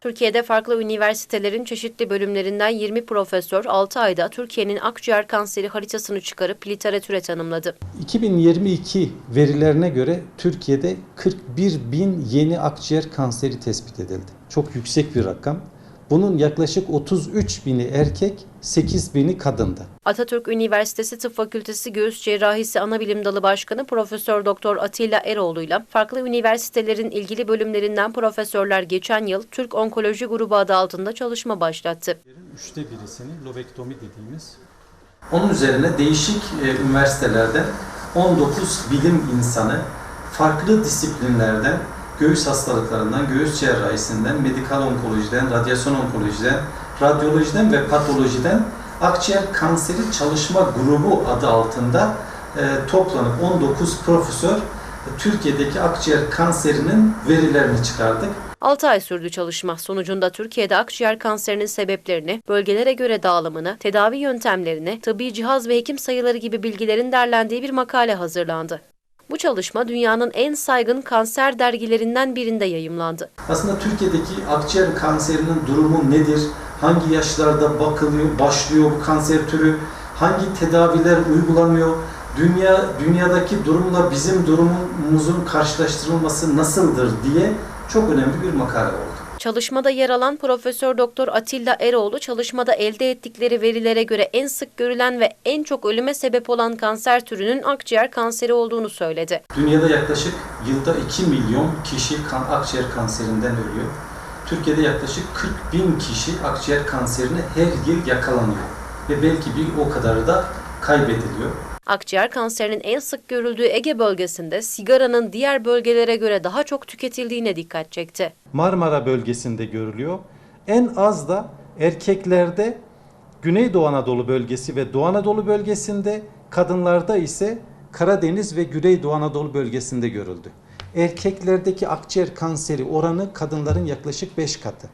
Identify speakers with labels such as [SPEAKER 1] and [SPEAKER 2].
[SPEAKER 1] Türkiye'de farklı üniversitelerin çeşitli bölümlerinden 20 profesör 6 ayda Türkiye'nin akciğer kanseri haritasını çıkarıp literatüre tanımladı.
[SPEAKER 2] 2022 verilerine göre Türkiye'de 41 bin yeni akciğer kanseri tespit edildi. Çok yüksek bir rakam. Bunun yaklaşık 33 bini erkek, 8 bini kadındı.
[SPEAKER 1] Atatürk Üniversitesi Tıp Fakültesi Göğüs Cerrahisi Anabilim Dalı Başkanı Profesör Doktor Atilla Eroğlu'yla farklı üniversitelerin ilgili bölümlerinden profesörler geçen yıl Türk Onkoloji Grubu adı altında çalışma başlattı.
[SPEAKER 2] Üçte birisini lobektomi dediğimiz. Onun üzerine değişik e, üniversitelerden 19 bilim insanı farklı disiplinlerden göğüs hastalıklarından, göğüs cerrahisinden, medikal onkolojiden, radyasyon onkolojiden, radyolojiden ve patolojiden akciğer kanseri çalışma grubu adı altında e, toplanıp 19 profesör e, Türkiye'deki akciğer kanserinin verilerini çıkardık.
[SPEAKER 1] 6 ay sürdü çalışma. Sonucunda Türkiye'de akciğer kanserinin sebeplerini, bölgelere göre dağılımını, tedavi yöntemlerini, tıbbi cihaz ve hekim sayıları gibi bilgilerin derlendiği bir makale hazırlandı. Bu çalışma dünyanın en saygın kanser dergilerinden birinde yayımlandı.
[SPEAKER 2] Aslında Türkiye'deki akciğer kanserinin durumu nedir? Hangi yaşlarda bakılıyor, başlıyor bu kanser türü? Hangi tedaviler uygulanıyor? Dünya dünyadaki durumla bizim durumumuzun karşılaştırılması nasıldır diye çok önemli bir makale oldu.
[SPEAKER 1] Çalışmada yer alan Profesör Doktor Atilla Eroğlu çalışmada elde ettikleri verilere göre en sık görülen ve en çok ölüme sebep olan kanser türünün akciğer kanseri olduğunu söyledi.
[SPEAKER 2] Dünyada yaklaşık yılda 2 milyon kişi kan, akciğer kanserinden ölüyor. Türkiye'de yaklaşık 40 bin kişi akciğer kanserine her yıl yakalanıyor. Ve belki bir o kadarı da kaybediliyor.
[SPEAKER 1] Akciğer kanserinin en sık görüldüğü Ege bölgesinde sigaranın diğer bölgelere göre daha çok tüketildiğine dikkat çekti.
[SPEAKER 2] Marmara bölgesinde görülüyor. En az da erkeklerde Güneydoğu Anadolu bölgesi ve Doğu Anadolu bölgesinde, kadınlarda ise Karadeniz ve Güneydoğu Anadolu bölgesinde görüldü. Erkeklerdeki akciğer kanseri oranı kadınların yaklaşık 5 katı.